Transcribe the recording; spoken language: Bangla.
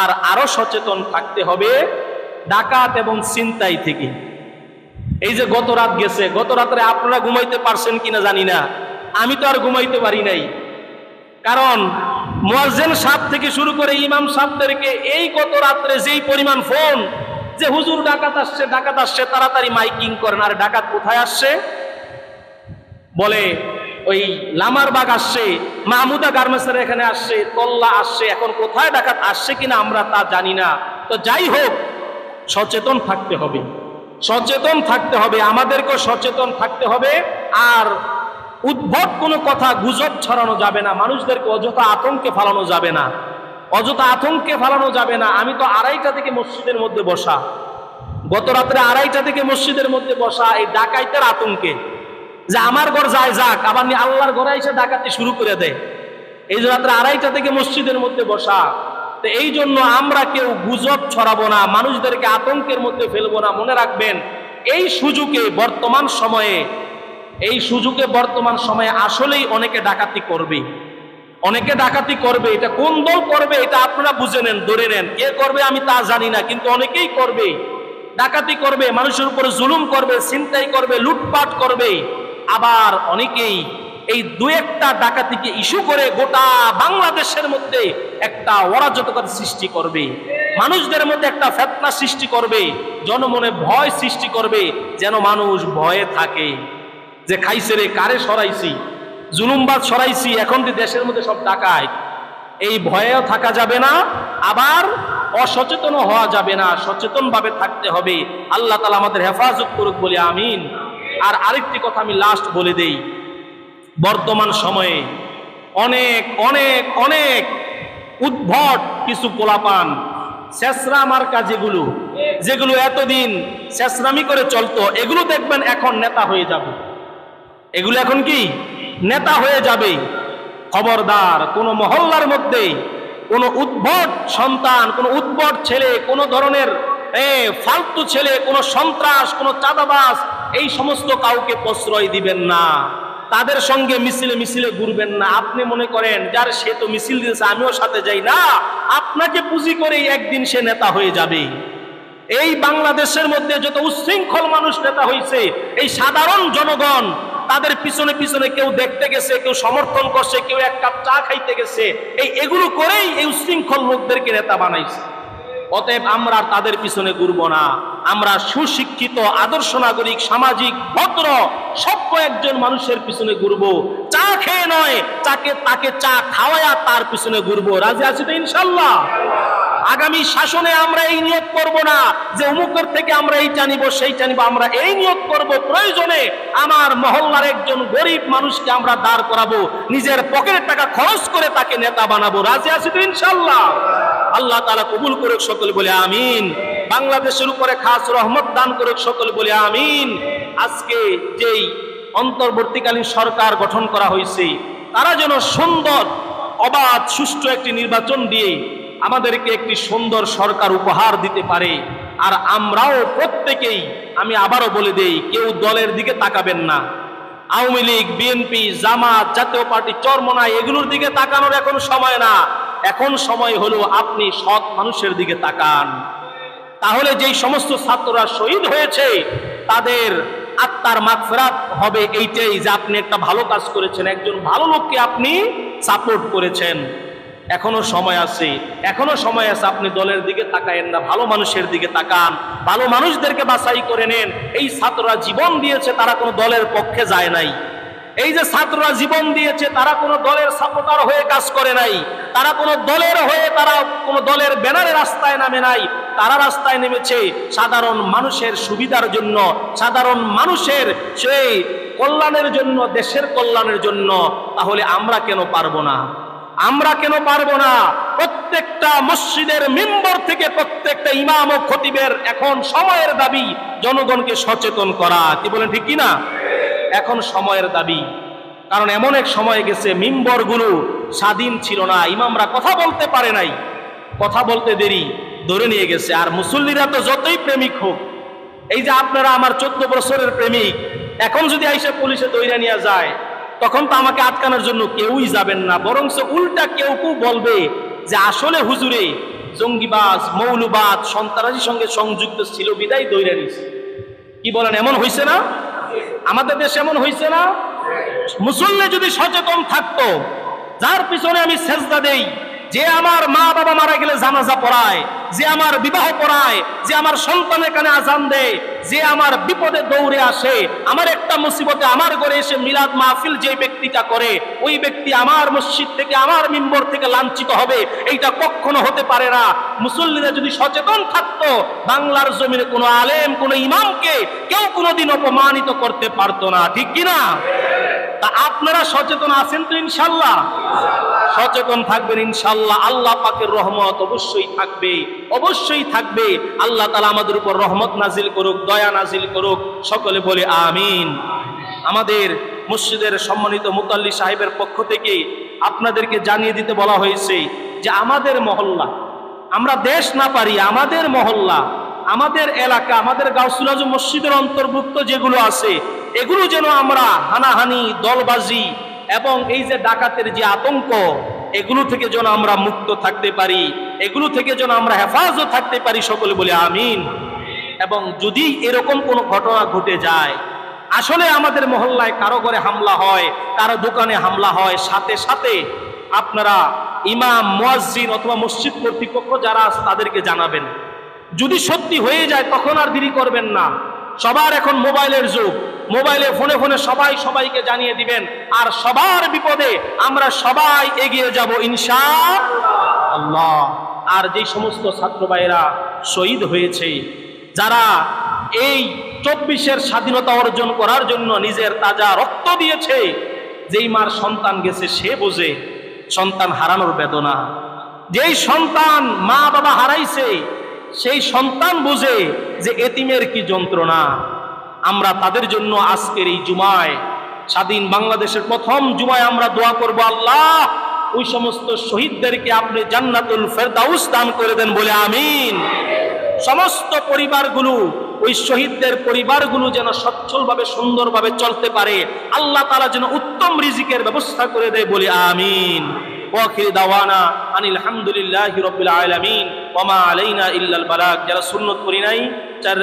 আর আরও সচেতন থাকতে হবে ডাকাত এবং চিন্তাই থেকে। এই যে গত রাত গেছে, গত রাত্রে আপনারা ঘুমাইতে পারছেন কিনা জানি না। আমি তো আর ঘুমাইতে পারি নাই। কারণ মুয়াজ্জেন সাহ থেকে শুরু করে ইমাম সাহেবদেরকে এই গত রাত্রে যেই পরিমাণ ফোন যে হুজুর ডাকাত আসছে ডাকাত আসছে, তাড়াতাড়ি মাইকিং করেন, আর ডাকাত কোথায় আসছে? বলে ওই লামার বাগ আসছে, মাহমুদা গার্মেন্টসের এখানে আসছে কল্লা আসছে, এখন কোথায় ডাকাত আসছে কিনা আমরা তা জানি না। তো যাই হোক, সচেতন থাকতে হবে। সচেতন থাকতে হবে, আমাদেরকেও সচেতন থাকতে হবে। আর উদ্ভব কোনো কথা গুজব ছড়ানো যাবে না, মানুষদেরকে অযথা আতঙ্কে ফালানো যাবে না। অযথা আতঙ্কে ফালানো যাবে না। আমি তো আড়াইটা থেকে মসজিদের মধ্যে বসা। গত রাত্রে আড়াইটা থেকে মসজিদের মধ্যে বসা এই ডাকাইতের আতঙ্কে। যে আমার ঘর যায় যাক, আবার আল্লাহর ঘরে এসে ডাকাতি শুরু করে দেয়। এই যে রাত্রে আড়াইটা থেকে মসজিদের মধ্যে বসা, তো এই জন্য আমরা কেউ গুজব ছড়াবো না, মানুষদেরকে আতঙ্কের মধ্যে ফেলব না, মনে রাখবেন, এই সুযোগে বর্তমান সময়ে, এই সুযোগে বর্তমান সময়ে আসলেই অনেকে ডাকাতি করবে। অনেকে ডাকাতি করবে, এটা কোন দল করবে, এটা আপনারা বুঝে নেন, ধরে নেন, কে করবে আমি তা জানি না, কিন্তু অনেকেই করবে। ডাকাতি করবে, মানুষের উপরে জুলুম করবে, ছিনতাই করবে, লুটপাট করবে। আবার অনেকেই এই দু একটা ডাকাতিকে ইস্যু করে গোটা বাংলাদেশের মধ্যে একটা অরাজকতার সৃষ্টি করবে। মানুষদের মধ্যে একটা ফেতনা সৃষ্টি করবে, জনমনে ভয় সৃষ্টি করবে, যেন মানুষ ভয়ে থাকে। যে খাইছে রে, কারে সরাইছি? জুলুমবাদ সরাইছি, এখন যে দেশের মধ্যে সব ডাকায়। এই ভয়েও থাকা যাবে না, আবার অসচেতন হওয়া যাবে না। সচেতনভাবে থাকতে হবে। আল্লাহ তালা আমাদের হেফাজত করুক বলে আমিন। আর আরেকটি কথা আমি লাস্ট বলে দেই। বর্তমান সময়ে অনেক অনেক অনেক উদ্ভট কিছু পোলাপান, শেষরা মার্কা যেগুলো যেগুলো এতদিন শেষরামি করে চলতো, এগুলো দেখবেন এখন নেতা হয়ে যাবে। এগুলো এখন কি? নেতা হয়ে যাবে। খবরদার, কোন মহল্লার মধ্যে কোন উদ্ভট সন্তান, কোন উদ্ভট ছেলে, কোন ধরনের ফালতু ছেলে, কোন সন্ত্রাস, কোন চাঁদাবাস এই সমস্ত কাউকে প্রশ্রয় দিবেন না। তাদের সঙ্গে মিছিলে মিছিলে ঘুরবেন না। আপনি মনে করেন, যার সে তো মিছিল দিয়েছে, আমিও সাথে যাই না। আপনাকে পুঁজি করেই একদিন সে নেতা হয়ে যাবে। এই বাংলাদেশের মধ্যে যত উচ্ছৃঙ্খল মানুষ নেতা হয়েছে এই সাধারণ জনগণ, তাদের পিছনে পিছনে কেউ দেখতে গেছে, কেউ সমর্থন করছে, কেউ এক কাপ চা খাইতে গেছে, এই এগুলো করেই এই উচ্ছৃঙ্খল লোকদেরকে নেতা বানাইছে। অতএব আমরা তাদের পিছনে ঘুরব না। আমরা সুশিক্ষিত, আদর্শ নাগরিক, সামাজিক, ভদ্র সভ্য একজন মানুষের পিছনে ঘুরবো। চা খেয়ে নয় চাকে তাকে চা খাওয়ায়া তার পিছনে ঘুরবো। রাজি আছি তো ইনশাল্লাহ? আগামী শাসনে আমরা এই নিয়োগ করব না। যে অমুকের থেকে আমরা এই নিব সেই নিব, আমরা এই নিয়োগ করব। প্রয়োজনে আমার মহল্লার একজন গরিব মানুষকে আমরা দাঁড় করাবো। নিজের পকেটের টাকা খরচ করে তাকে নেতা বানাবো। রাজি আছি তো ইনশাল্লাহ? আল্লাহ তালা কবুল করুক সকল বলে আমিন। বাংলাদেশের উপরে খাস রহমত দান করুক সকল বলে আমিন। আজকে যেই অন্তর্বর্তীকালীন সরকার গঠন করা হয়েছে, তারা যেন সুন্দর, অবাধ, সুষ্ঠু একটি নির্বাচন দিয়ে আমাদেরকে একটি সুন্দর সরকার উপহার দিতে পারে। আর আমরাও প্রত্যেকেই, আমি আবারও বলে দেই, কেউ দলের দিকে তাকাবেন না। আওয়ামী লীগ, বিএনপি, জামাত, জাতীয় পার্টি চরমনায় এগুলোর দিকে তাকানোর এখন সময় না। এখন সময় হলো আপনি সৎ মানুষের দিকে তাকান। তাহলে যেই সমস্ত ছাত্ররা শহীদ হয়েছে, তাদের আত্মার মাগফেরাত হবে এইটাই যে আপনি একটা ভালো কাজ করেছেন, একজন ভালো লোককে আপনি সাপোর্ট করেছেন। এখনও সময় আছে, এখনও সময় আছে আপনি দলের দিকে তাকায়েন না, ভালো মানুষের দিকে তাকান, ভালো মানুষদেরকে বাছাই করে নেন। এই ছাত্ররা জীবন দিয়েছে, তারা কোনো দলের পক্ষে যায় নাই। এই যে ছাত্ররা জীবন দিয়েছে, তারা কোনো দলের সাপোর্টার হয়ে কাজ করে নাই। তারা কোনো দলের হয়ে তারা কোনো দলের ব্যানারে রাস্তায় নামে নাই। তারা রাস্তায় নেমেছে সাধারণ মানুষের সুবিধার জন্য, সাধারণ মানুষের সেই কল্যাণের জন্য, দেশের কল্যাণের জন্য। তাহলে আমরা কেন পারব না? আমরা কেন পারব না? প্রত্যেকটা মসজিদের মেম্বর থেকে প্রত্যেকটা ইমাম ও খতিবের এখন সময়ের দাবি, জনগণকে সচেতন করা। কি বলেন, ঠিক কি না এখন সময়ের দাবি। কারণ এমন এক সময় গেছে, মিম্বরগুলো স্বাধীন ছিল না, ইমামরা কথা বলতে পারে নাই। কথা বলতে দেরি, ধরে নিয়ে গেছে। আর মুসল্লিরা তো যতই প্রেমিক হোক, এই যে আপনারা আমার চোদ্দ বছরের প্রেমিক, এখন যদি আইসে পুলিশে দৈরা নিয়ে যায়, তখন তো আমাকে আটকানোর জন্য কেউই যাবেন না। বরং উল্টা কেউ কেউ বলবে যে, আসলে হুজুরে, জঙ্গিবাজ, মৌলবাদ, সন্ত্রাসীর সঙ্গে সংযুক্ত ছিল, বিদায় দৈরা নিছে। কি বলেন, এমন হয়েছে না? আমাদের দেশ এমন হয়েছে না? মুসল্লি যদি সচেতন থাকতো যার পিছনে আমি সেজদা দেই যে আমার মা বাবা মারা গেলে জানাজা পড়ায়, যে আমার বিবাহ পড়ায়, যে আমার সন্তানের কানে আজান দেয়, যে আমার বিপদে দৌড়ে আসে, আমার একটা মুসিবতে আমার ঘরে এসে মিলাদ মাহফিল যে ব্যক্তিটা করে, ওই ব্যক্তি আমার মসজিদ থেকে, আমার মিম্বর থেকে লাঞ্ছিত হবে, এইটা কখনো হতে পারে না। মুসল্লিরা যদি সচেতন থাকতো, বাংলার জমিনে কোনো আলেম, কোনো ইমামকে কেউ কোনোদিন অপমানিত করতে পারতো না, ঠিক কিনা? তা আপনারা সচেতন আছেন তো ইনশাল্লাহ? সচেতন থাকবেন ইনশাল্লাহ। আল্লাহ পাকের রহমত অবশ্যই থাকবে অবশ্যই থাকবে। আল্লাহ তালা আমাদের উপর রহমত নাজিল করুক, দয়া নাজিল করুক। সকলে বলে আমিন। আমাদের মসজিদের সম্মানিত মুতাল্লি সাহেবের পক্ষ থেকে আপনাদেরকে জানিয়ে দিতে বলা হয়েছে যে আমাদের মহল্লা, আমরা দেশ না পারি, আমাদের মহল্লা, আমাদের এলাকা, আমাদের গাউসুল আজম মসজিদের অন্তর্ভুক্ত যেগুলো আছে এগুলো যেন আমরা হানাহানি, দলবাজি এবং এই যে ডাকাতের যে আতঙ্ক, এগুলো থেকে যেন আমরা মুক্ত থাকতে পারি, এগুলো থেকে যেন আমরা হেফাজত থাকতে পারি সকলে বলে আমিন। এবং যদি এরকম কোনো ঘটনা ঘটে যায়, আসলে আমাদের মহল্লায় কারও ঘরে হামলা হয়, কারও দোকানে হামলা হয়, সাথে সাথে আপনারা ইমাম, মুয়াজ্জিন অথবা মসজিদ কর্তৃপক্ষ যারা তাদেরকে জানাবেন। যদি সত্যি হয়ে যায়, তখন আর দেরি করবেন না। সবার এখন মোবাইলের যুগ। মোবাইলে ফোনে ফোনে সবাই সবাইকে জানিয়ে দিবেন, আর সবার বিপদে আমরা সবাই এগিয়ে যাব ইনশা আল্লাহ আর যে সমস্ত ছাত্র ভাইয়েরা শহীদ হয়েছে, যারা এই চব্বিশের স্বাধীনতা অর্জন করার জন্য নিজের তাজা রক্ত দিয়েছে, যেই মার সন্তান গেছে সে বোঝে সন্তান হারানোর বেদনা। যেই সন্তান মা বাবা হারাইছে, সেই সন্তান বুঝে যে এতিমের কি যন্ত্রণা। আমরা তাদের জন্য আজকের এই জুমায়, স্বাধীন বাংলাদেশের প্রথম জুমায় আমরা দোয়া করব, আল্লাহ, ওই সমস্ত শহীদদেরকে আপনি জান্নাতুল ফেরদাউস দান করে দেন বলে আমিন। সমস্ত পরিবারগুলো, ওই শহীদদের পরিবারগুলো যেন সচ্ছলভাবে, সুন্দরভাবে চলতে পারে, আল্লাহ তারা যেন উত্তম রিজিকের ব্যবস্থা করে দেয় বলে আমিন। ওয়াখির দাওয়ানা আনিল রাব্বিল আলামিন। ওয়া মা আলাইনা ইল্লাল বালাগ। যারা সুন্নত করি নাই, চার